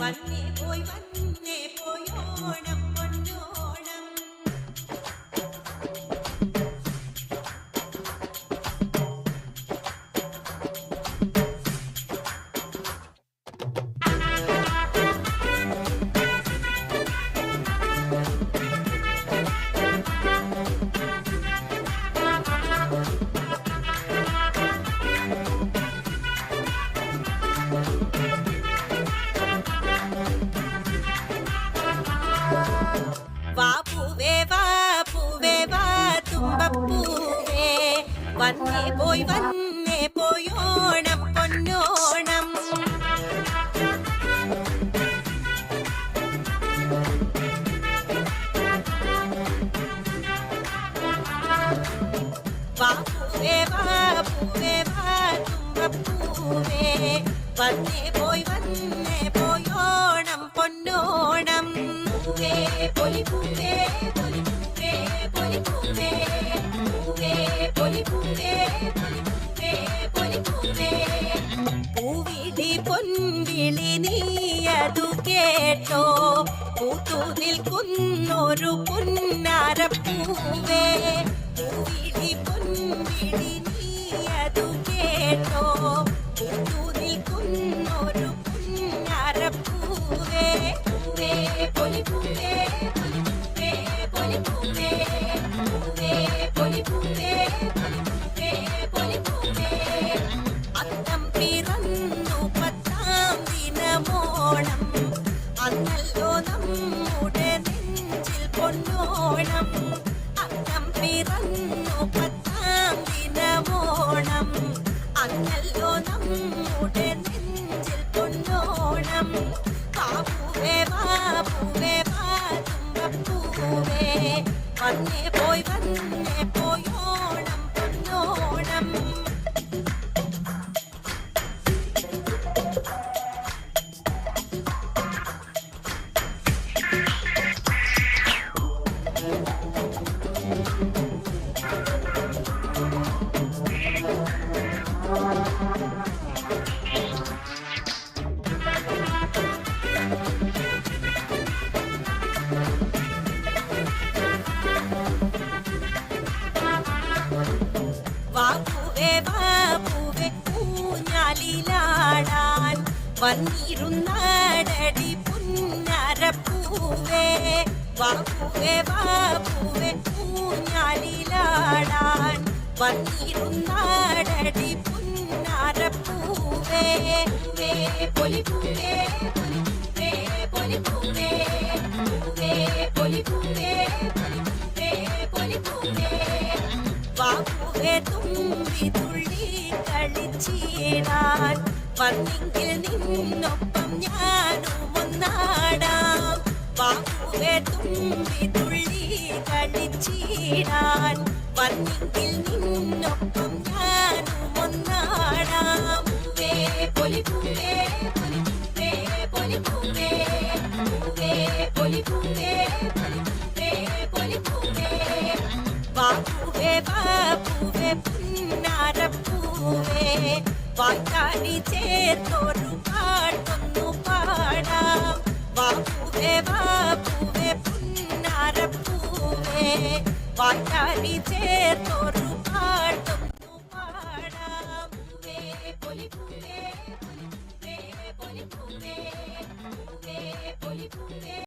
വന്നേ പോയി വന്നേ പോയി ഓണം പൊന്നോണം വാ വന്നേ പോയി വന്നേ പോയി ഓണം പൊന്നോണം. വാപ്പൂവേ വാപ്പൂവേ പൂവേ വാ തുമ്പപ്പൂവേ വന്നേ പോയി വന്നേ പോയോണം പൊന്നോണം. പൂവേ പൊലി പൂവേ പൊൻവിളി നീയതു കേട്ടോ. പൂത്തു നിൽക്കുന്നൊരു പുന്നാരപ്പൂവേ. പൂവിടി പൊൻവിളി പൊന്നോണം അത്തം പിറന്നു പത്താം ദിനമോണം അന്നല്ലോ നമ്മുടെ നെഞ്ചിൽ പൊന്നോണം കാപ്പൂവേ വാപ്പൂവേ വാ തുമ്പപ്പൂവേ. വന്നേ പോയി വന്നേ വന്നിരുന്നാടടി പുന്നരപ്പൂവേ വാപ്പുവേ വാപ്പുവേ പൂഞ്ഞാലിലാടാൻ. വന്നിരുന്നാടടി പുന്നരപ്പൂവേ പൂവേ പൊലി പൂവേ പൊലി പൂവേ പൊലി പൂവേ പൂവേ പൊലി പൂവേ വന്നെങ്കിൽ നിന്നൊപ്പം ഞാനും ഒന്നാടാം. വാക്കുവേ തുമ്പി തുള്ളി കളിച്ചീടാൻ വന്നെങ്കിൽ നിന്നൊപ്പം ഞാനും ഒന്നാടാം. പൂവേ പൊലി പൂവേ പൊലി പൂവേ പൊലി പൂവേ. പൂവേ പൊലി പൂവേ പൊലി പൂവേ പൊലി പൂവേ. വാപ്പുവേ വാപ്പുവേ പുന്നാരപ്പൂവേ വായ്ത്താടി ചേർത്തൊരു പാട്ടൊന്നു പാടാം വാപ്പുവേ വാപ്പുവേ പുന്നാരപ്പൂവേ വായ്ത്താടി ചേർത്തൊരു